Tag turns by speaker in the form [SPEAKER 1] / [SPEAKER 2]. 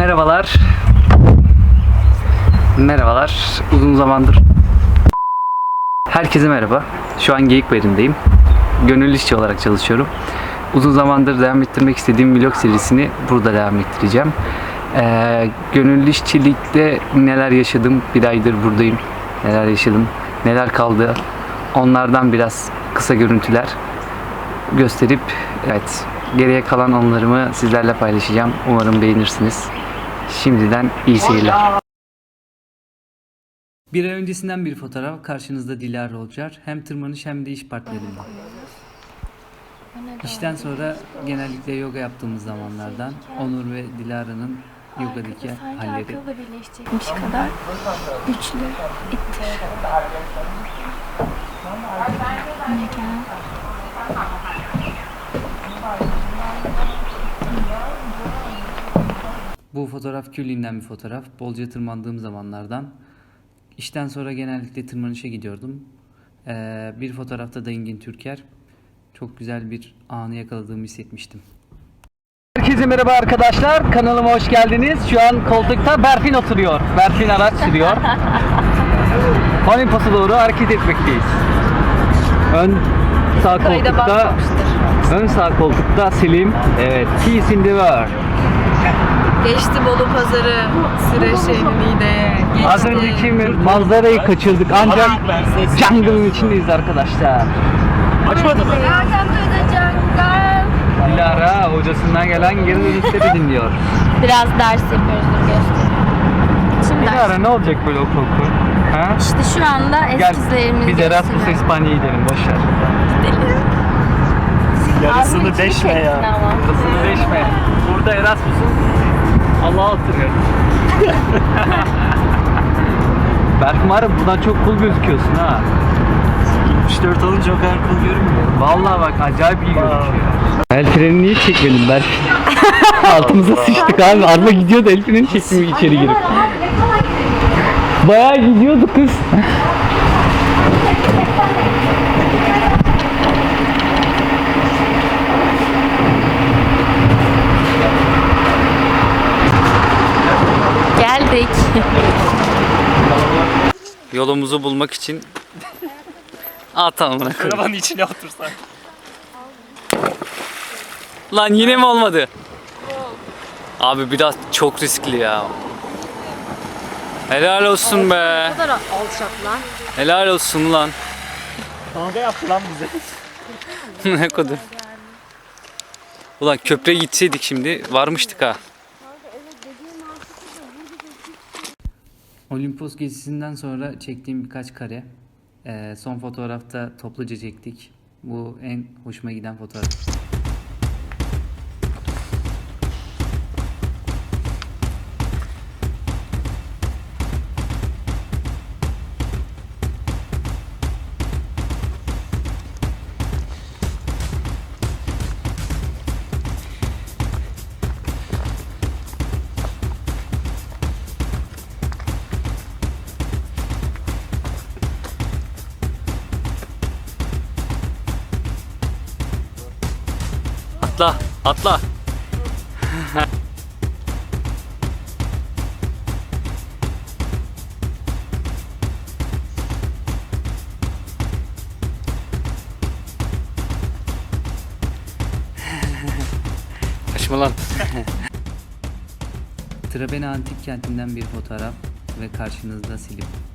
[SPEAKER 1] Merhabalar. Merhabalar. Uzun zamandır. Herkese merhaba. Şu an Geyikbayırı'ndayım. Gönüllü işçi olarak çalışıyorum. Uzun zamandır devam ettirmek istediğim vlog serisini burada devam ettireceğim. Ee, gönüllü işçilikte neler yaşadım, bir aydır buradayım. Neler yaşadım, neler kaldı. Onlardan biraz kısa görüntüler gösterip evet geriye kalan anılarımı sizlerle paylaşacağım. Umarım beğenirsiniz. Şimdiden iyi seyirler. Bir ay öncesinden bir fotoğraf karşınızda Dilara Olcar. Hem tırmanış hem de iş partnerim. İşten sonra genellikle yoga yaptığımız zamanlardan Onur ve Dilara'nın yogadaki
[SPEAKER 2] Sanki
[SPEAKER 1] halleri.
[SPEAKER 2] birleşecekmiş kadar güçlü ittir. Yine gel.
[SPEAKER 1] Bu fotoğraf Külli'nden bir fotoğraf. Bolca tırmandığım zamanlardan. İşten sonra genellikle tırmanışa gidiyordum. Ee, bir fotoğrafta da Engin Türker. Çok güzel bir anı yakaladığımı hissetmiştim. Herkese merhaba arkadaşlar. Kanalıma hoş geldiniz. Şu an koltukta Berfin oturuyor. Berfin araç sürüyor. Olimpos'a doğru hareket etmekteyiz. Ön sağ koltukta Ön sağ koltukta Selim. Evet. Peace in the world.
[SPEAKER 3] Geçti Bolu Pazarı, Süreşehir'i de geçti.
[SPEAKER 1] Az önceki manzarayı kaçırdık ancak jungle'ın içindeyiz arkadaşlar.
[SPEAKER 2] The jungle.
[SPEAKER 1] Dilara hocasından gelen geri dönüşleri dinliyor.
[SPEAKER 2] Biraz ders yapıyoruz ders.
[SPEAKER 1] Dilara ne olacak böyle okul okul? Ha?
[SPEAKER 2] İşte şu anda
[SPEAKER 1] Gel
[SPEAKER 2] eskizlerimizi
[SPEAKER 1] biz Erasmus. İspanya'ya gidelim boşver.
[SPEAKER 4] Yarısını
[SPEAKER 2] Ağzını
[SPEAKER 4] deşme
[SPEAKER 2] çektin
[SPEAKER 4] ya.
[SPEAKER 2] ama.
[SPEAKER 1] Burasını değişme. Burada Erasmus'un Allah'a oturuyor. Berkım abi buradan çok cool gözüküyorsun ha.
[SPEAKER 4] 74 olunca o kadar cool görünmüyor.
[SPEAKER 1] Vallahi bak acayip iyi gözüküyor. El frenini niye çekmedin Berk? Altımıza sıçtık abi. Araba gidiyordu el freni çekmiyor içeri girip. Bayağı gidiyordu kız.
[SPEAKER 2] Geldik.
[SPEAKER 1] Yolumuzu bulmak için Atalım
[SPEAKER 4] Arabanın içine otursan.
[SPEAKER 1] Lan yine mi olmadı? Abi biraz çok riskli ya. Helal olsun be.
[SPEAKER 2] kadar alçak lan.
[SPEAKER 1] Helal olsun lan.
[SPEAKER 4] Kavga yaptı lan bize.
[SPEAKER 1] ne kadar. Ulan köprüye gitseydik şimdi varmıştık ha. Olimpos gezisinden sonra çektiğim birkaç kare. Ee, son fotoğrafta topluca çektik. Bu en hoşuma giden fotoğraf. Atla, atla. Kaçma lan. Trabene antik kentinden bir fotoğraf ve karşınızda Silip.